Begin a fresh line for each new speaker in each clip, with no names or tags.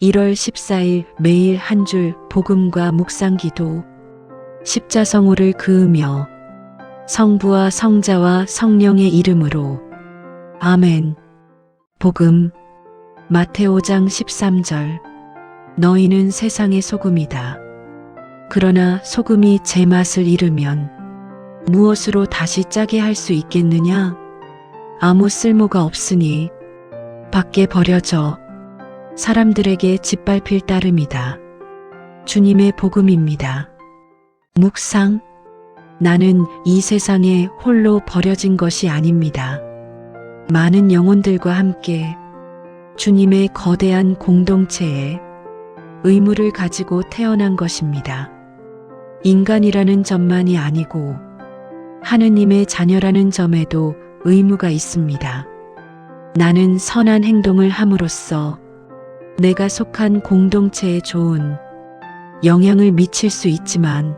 1월 14일 매일 한 줄 복음과 묵상 기도 십자성호를 그으며 성부와 성자와 성령의 이름으로 아멘 복음 마테오 5장 13절 너희는 세상의 소금이다. 그러나 소금이 제 맛을 잃으면 무엇으로 다시 짜게 할 수 있겠느냐? 아무 쓸모가 없으니 밖에 버려져 사람들에게 짓밟힐 따름이다. 주님의 복음입니다. 묵상 나는 이 세상에 홀로 버려진 것이 아닙니다. 많은 영혼들과 함께 주님의 거대한 공동체에 의무를 가지고 태어난 것입니다. 인간이라는 점만이 아니고 하느님의 자녀라는 점에도 의무가 있습니다. 나는 선한 행동을 함으로써 내가 속한 공동체에 좋은 영향을 미칠 수 있지만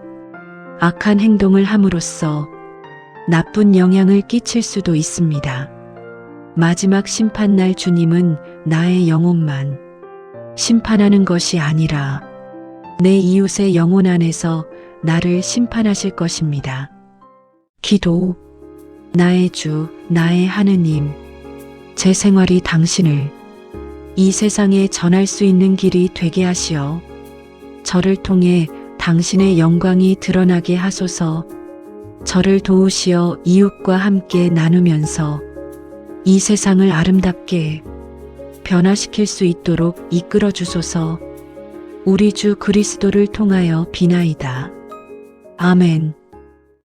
악한 행동을 함으로써 나쁜 영향을 끼칠 수도 있습니다. 마지막 심판날 주님은 나의 영혼만 심판하는 것이 아니라 내 이웃의 영혼 안에서 나를 심판하실 것입니다. 기도, 나의 주, 나의 하느님, 제 생활이 당신을 이 세상에 전할 수 있는 길이 되게 하시어 저를 통해 당신의 영광이 드러나게 하소서 저를 도우시어 이웃과 함께 나누면서 이 세상을 아름답게 변화시킬 수 있도록 이끌어 주소서 우리 주 그리스도를 통하여 비나이다. 아멘.